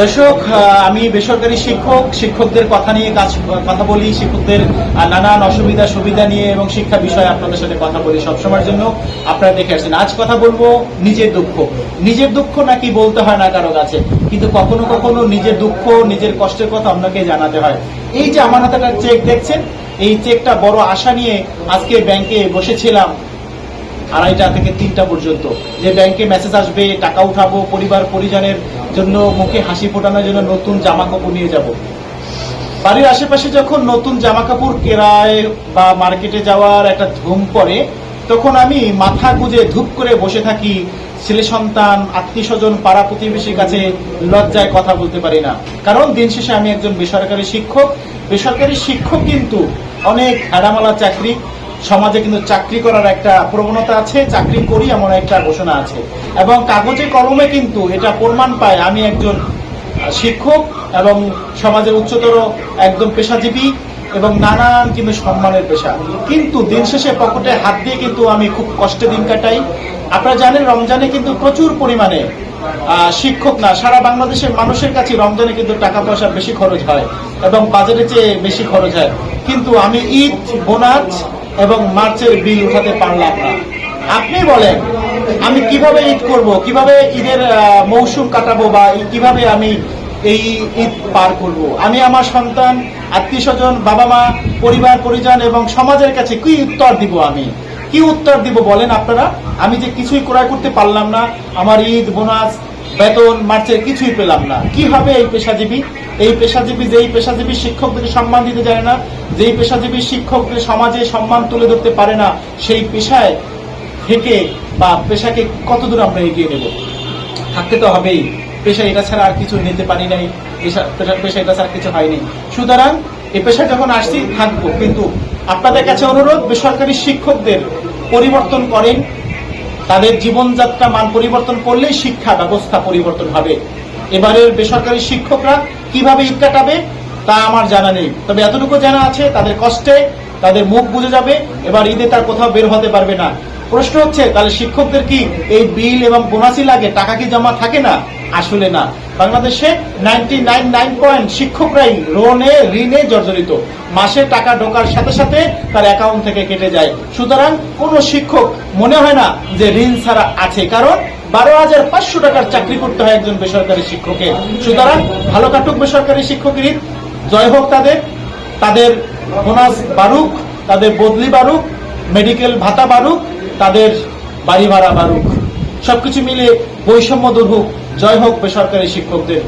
দর্শক আমি বেসরকারি শিক্ষক, শিক্ষকদের কথা নিয়ে কাজ, কথা বলি, শিক্ষকদের নানান অসুবিধা, সুবিধা নিয়ে এবং শিক্ষা বিষয়ে আপনাদের সাথে কথা বলি সবসময়ের জন্য। আপনারা দেখে আসছেন, আজ কথা বলব নিজের দুঃখ। নিজের দুঃখ নাকি বলতে হয় না কারও কাছে, কিন্তু কখনো কখনো নিজের দুঃখ, নিজের কষ্টের কথা আপনাকে জানাতে হয়। এই যে আমার হাতে চেক, দেখছেন? এই চেকটা বড় আশা নিয়ে আজকে ব্যাংকে বসেছিলাম আড়াইটা থেকে তিনটা পর্যন্ত। যে ব্যাংকে মেসেজ আসবে, টাকা উঠাবো, পরিবার, পরিজনের জন্য মুখে হাসি ফোটানোর জন্য নতুন জামা কাপড় নিয়ে যাব। বাড়ির আশেপাশে যখন নতুন জামা কাপড় কেরায় বা মার্কেটে যাওয়ার একটা ধুম পড়ে, তখন আমি মাথা গুজে ধূপ করে বসে থাকি, ছেলে সন্তান আত্মীয় স্বজন পাড়া প্রতিবেশীর কাছে লজ্জায় কথা বলতে পারি না। কারণ দিন শেষে আমি একজন বেসরকারি শিক্ষক। বেসরকারি শিক্ষক কিন্তু অনেক আড়ামালা চাকরি সমাজে কিন্তু চাকরি করার একটা প্রবণতা আছে, চাকরি করি এমন একটা ঘোষণা আছে। এবং কাগজে কলমে কিন্তু এটা প্রমাণ পায় আমি একজন শিক্ষক এবং সমাজের উচ্চতর একদম পেশাজীবী এবং নানান কিন্তু সম্মানের পেশা। কিন্তু দিন শেষে পকেটে হাত দিয়ে কিন্তু আমি খুব কষ্টে দিন কাটাই। আপনারা জানেন, রমজানে কিন্তু প্রচুর পরিমাণে শিক্ষক না, সারা বাংলাদেশের মানুষের কাছে রমজানে কিন্তু টাকা পয়সা বেশি খরচ হয় এবং বাজারে চেয়ে বেশি খরচ হয়। কিন্তু আমি ঈদ, বোনাস এবং মার্চের বিল উঠাতে পারলাম না। আপনি বলেন, আমি কীভাবে ঈদ করব, কীভাবে ঈদের মৌসুম কাটাবো বা কীভাবে আমি এই ঈদ পার করব? আমি আমার সন্তান আত্মীয় স্বজন বাবা মা পরিবার, পরিজন এবং সমাজের কাছে কি উত্তর দিব আমি? কি উত্তর দিব বলেন আপনারা? আমি যে কিছুই ক্রয় করতে পারলাম না, আমার ঈদ, বোনাস, বেতন, মার্চের কিছুই পেলাম না। কি হবে এই পেশাজীবী? এই পেশাজীবী, যেই পেশাজীবী শিক্ষকদের সম্মান দিতে জানে না, যেই পেশাজীবী শিক্ষকদের সমাজে সম্মান তুলে ধরতে পারে না, সেই পেশায় থেকে বা পেশাকে কতদূর আমরা এগিয়ে নেব? থাকতে তো হবেই। পেশা এটা ছাড়া আর কিছু নিতে পারি নাই। পেশা- পেশা- এটা ছাড়া কিছু হয়নি সুতরাং এই পেশা যখন আসছি, থাকব। কিন্তু আপনাদের কাছে অনুরোধ, বেসরকারি শিক্ষকদের পরিবর্তন করেন। তাদের জীবনযাত্রা মান পরিবর্তন করলেই শিক্ষা ব্যবস্থা পরিবর্তন হবে। এবারের বেসরকারি শিক্ষকরা কীভাবে ঈদ কাটাবে, তা আমার জানা নেই। তবে এতটুকু জানা আছে, তাদের কষ্টে তাদের মুখ বুঝে যাবে, এবার ঈদে তার কোথাও বের হতে পারবে না। প্রশ্ন হচ্ছে, তাহলে শিক্ষকদের কি এই বিল এবং বোনাসই লাগে? টাকা কি জমা থাকে না? আসলে না। বাংলাদেশে শিক্ষকরাই লোনে ঋণে জর্জরিত। মাসে টাকা ঢোকার সাথে সাথে তার অ্যাকাউন্ট থেকে কেটে যায়। সুতরাং কোনো শিক্ষক মনে হয় না যে ঋণ ছাড়া আছে, কারণ বারো হাজার পাঁচশো টাকার চাকরি করতে হয় একজন বেসরকারি শিক্ষকের সুতরাং ভালো কাটুক বেসরকারি শিক্ষকের ঈদ জয় হোক তাদের। তাদের বোনাস বাড়ুক, তাদের বদলি বাড়ুক, মেডিকেল ভাতা বাড়ুক তাদের বাড়ি ভাড়া বাড়ুক। সবকিছু মিলে বৈষম্য দূর হোক। জয় হোক বেসরকারি শিক্ষকদের।